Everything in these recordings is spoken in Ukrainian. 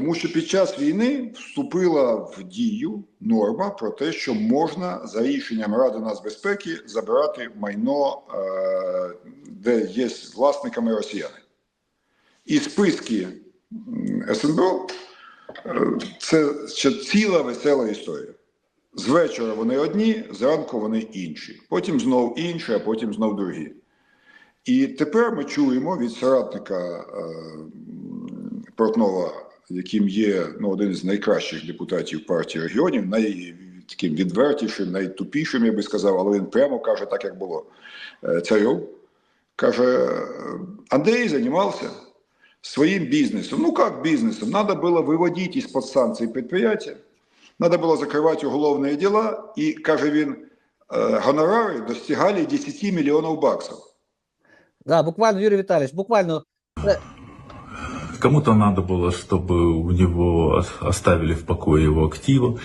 Тому що під час війни вступила в дію норма про те, що можна за рішенням Ради нацбезпеки забирати майно, е, де є власниками росіяни. І списки СНБО е, це ще ціла весела історія. З вечора вони одні, зранку вони інші. Потім знов інші, а потім знов другі. І тепер ми чуємо від соратника е, Портнова, яким є ну, один з найкращих депутатів партії регіонів, най, таким відвертішим, найтупішим, я би сказав, але він прямо каже так, як було. Е, Царьов каже: Андрей займався своим бизнесом. Ну как бизнесом? Надо было выводить из-под санкций предприятия, надо было закрывать уголовные дела, и, каже він, э, гонорари достигали 10 миллионов баксов. Да, буквально, Юрій Віталійович, буквально Кому-то надо было, чтобы у него ос- оставили в покое его активы.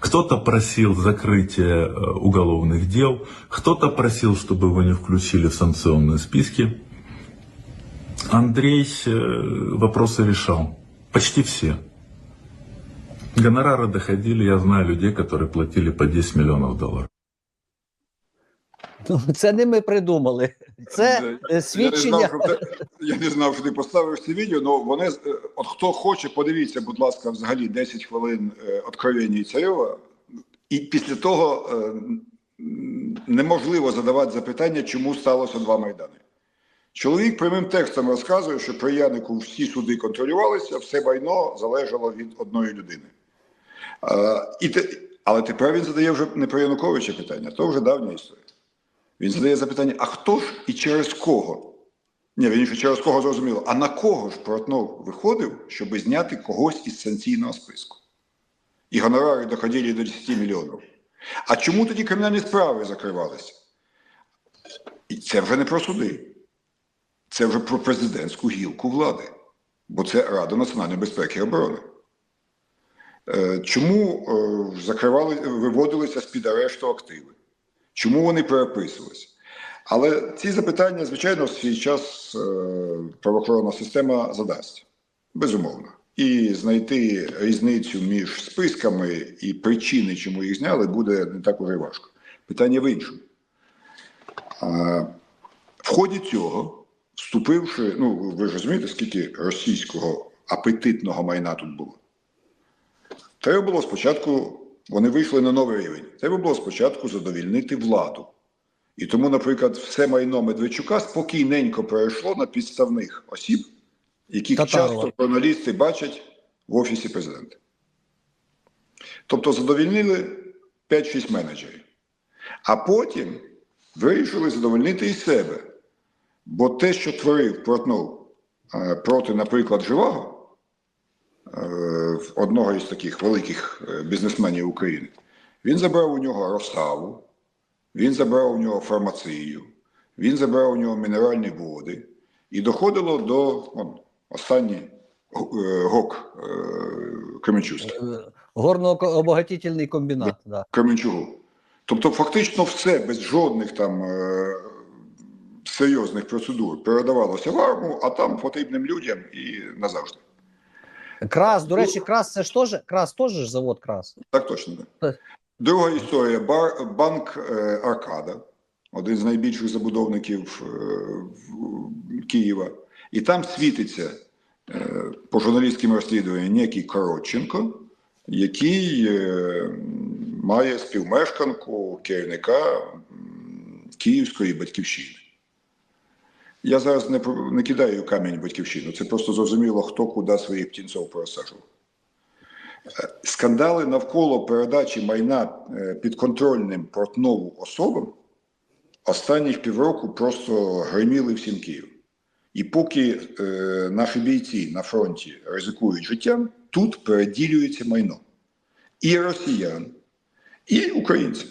Кто-то просил закрытия э, уголовных дел. Кто-то просил, чтобы его не включили в санкционные списки. Андрей э, вопросы решал. Почти все. Гонорары доходили, я знаю людей, которые платили по 10 миллионов долларов. ну, це не ми придумали. Це е, Я не, свідчення. знав, що ти, я не знав, що ти поставиш це відео, але вони, е, от хто хоче, подивіться, будь ласка, взагалі 10 хвилин е, откровення Царьова, і після того е, неможливо задавати запитання, чому сталося два майдани. Чоловік прямим текстом розказує, що при Янику всі суди контролювалися, все майно залежало від одної людини. І те, але тепер він задає вже не про Януковича питання, то вже давня історія. Він задає запитання: а хто ж і через кого? Ні, він через кого зрозуміло. А на кого ж Портнов виходив, щоб зняти когось із санкційного списку? І гонорари доходили до 10 мільйонів. А чому тоді кримінальні справи закривалися? І це вже не про суди. Це вже про президентську гілку влади. Бо це Рада національної безпеки і оборони. Е, Чому е, закривали, виводилися з-під арешту активи? Чому вони переписувалися? Але ці запитання, звичайно, в свій час е, правоохоронна система задасть. Безумовно. І знайти різницю між списками і причини, чому їх зняли, буде не так уже важко. Питання в іншому. В ході цього, вступивши, ну ви ж розумієте, скільки російського апетитного майна тут було. Треба було спочатку, вони вийшли на новий рівень. Треба було спочатку задовільнити владу. І тому, наприклад, все майно Медведчука спокійненько перейшло на підставних осіб, яких Татарова. часто журналісти бачать в офісі президента. Тобто задовільнили 5-6 менеджерів. А потім вирішили задовольнити і себе. Бо те, що творив Портнов е, проти, наприклад, Живаго, е, одного із таких великих е, бізнесменів України, він забрав у нього Росаву, він забрав у нього фармацію, він забрав у нього мінеральні води, і доходило до он, останній е, ГОК е, Кременчуцький. Е, комбінат. Да. Кременчугу. Тобто, фактично, все без жодних там серйозних процедур передавалося в арму, а там потрібним людям і назавжди. Крас, до речі, крас це ж теж крас теж ж завод крас. Так точно. Так. Друга історія: банк е, Аркада, один з найбільших забудовників е, Києва. І там світиться е, по журналістським розслідуванням некий Коротченко, який має співмешканку керівника Київської батьківщини. Я зараз не, не кидаю камінь батьківщину, це просто зрозуміло, хто куди своїх птінців просаджував. Скандали навколо передачі майна е, підконтрольним Портнову особам останніх півроку просто гриміли всім Київ. І поки е, наші бійці на фронті ризикують життям, тут переділюється майно і росіян, і українців.